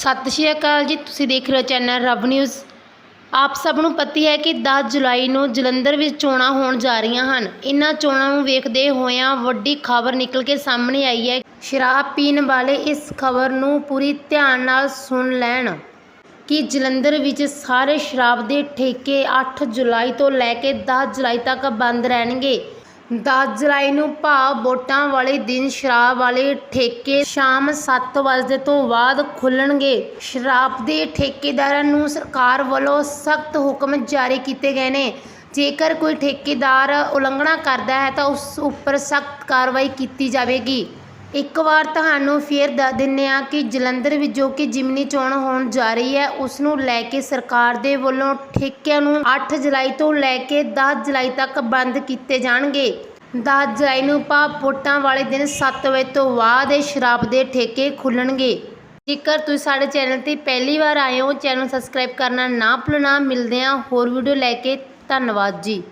ਸਤਿ ਸ਼੍ਰੀ ਅਕਾਲ ਜੀ, ਤੁਸੀਂ ਦੇਖ ਰਹੇ ਹੋ ਚੈਨਲ ਰੱਬ ਨਿਊਜ਼। ਆਪ ਸਭ ਨੂੰ ਪਤੀ ਹੈ ਕਿ 10 ਜੁਲਾਈ ਨੂੰ ਜਲੰਧਰ ਵਿੱਚ ਚੋਣਾਂ ਹੋਣ ਜਾ ਰਹੀਆਂ ਹਨ। ਇਨ੍ਹਾਂ ਚੋਣਾਂ ਨੂੰ ਵੇਖਦੇ ਹੋਇਆਂ ਵੱਡੀ ਖਬਰ ਨਿਕਲ ਕੇ ਸਾਹਮਣੇ ਆਈ ਹੈ। ਸ਼ਰਾਬ ਪੀਣ ਵਾਲੇ ਇਸ ਖਬਰ ਨੂੰ ਪੂਰੀ ਧਿਆਨ ਨਾਲ ਸੁਣ ਲੈਣ ਕਿ ਜਲੰਧਰ ਵਿੱਚ ਸਾਰੇ ਸ਼ਰਾਬ ਦੇ ਠੇਕੇ 8 ਜੁਲਾਈ ਤੋਂ ਲੈ ਕੇ 10 ਜੁਲਾਈ ਤੱਕ ਬੰਦ ਰਹਿਣਗੇ। 10 ਜੁਲਾਈ ਨੂੰ ਭਾਵ ਵੋਟਾਂ ਵਾਲੇ ਦਿਨ ਸ਼ਰਾਬ ਵਾਲੇ ਠੇਕੇ ਸ਼ਾਮ 7 ਵਜੇ ਤੋਂ ਬਾਅਦ ਖੁੱਲਣਗੇ। ਸ਼ਰਾਬ ਦੇ ਠੇਕੇਦਾਰਾਂ ਨੂੰ ਸਰਕਾਰ ਵੱਲੋਂ ਸਖਤ ਹੁਕਮ ਜਾਰੀ ਕੀਤੇ ਗਏ ਨੇ। ਜੇਕਰ ਕੋਈ ਠੇਕੇਦਾਰ ਉਲੰਘਣਾ ਕਰਦਾ ਹੈ ਤਾਂ ਉਸ ਉੱਪਰ ਸਖਤ ਕਾਰਵਾਈ ਕੀਤੀ ਜਾਵੇਗੀ। ਇੱਕ ਵਾਰ ਤੁਹਾਨੂੰ ਫੇਰ ਦੱਸ ਦਿੰਨੇ ਆ ਕਿ ਜਲੰਧਰ ਵਿੱਚ ਜੋ ਕਿ ਜਿਮਨੀ ਚੋਣ ਹੋਣ ਜਾ ਰਹੀ ਹੈ, ਉਸ ਨੂੰ ਲੈ ਕੇ ਸਰਕਾਰ ਦੇ ਵੱਲੋਂ ਠੇਕਿਆਂ ਨੂੰ 8 ਜੁਲਾਈ ਤੋਂ ਲੈ ਕੇ 10 ਜੁਲਾਈ ਤੱਕ ਬੰਦ ਕੀਤੇ ਜਾਣਗੇ। ਦਸ ਜੁਲਾਈ ਨੂੰ ਭਾਵ ਵੋਟਾਂ ਵਾਲੇ ਦਿਨ ਸੱਤ ਵਜੇ ਤੋਂ ਬਾਅਦ ਇਹ ਸ਼ਰਾਬ ਦੇ ਠੇਕੇ ਖੁੱਲਣਗੇ। ਜੇਕਰ ਤੁਸੀਂ ਸਾਡੇ ਚੈਨਲ ਤੇ ਪਹਿਲੀ ਵਾਰ ਆਏ ਹੋ, ਚੈਨਲ ਸਬਸਕ੍ਰਾਈਬ ਕਰਨਾ ਨਾ ਭੁੱਲਣਾ। ਮਿਲਦੇ ਹਾਂ ਹੋਰ ਵੀਡੀਓ ਲੈ ਕੇ। ਧੰਨਵਾਦ ਜੀ।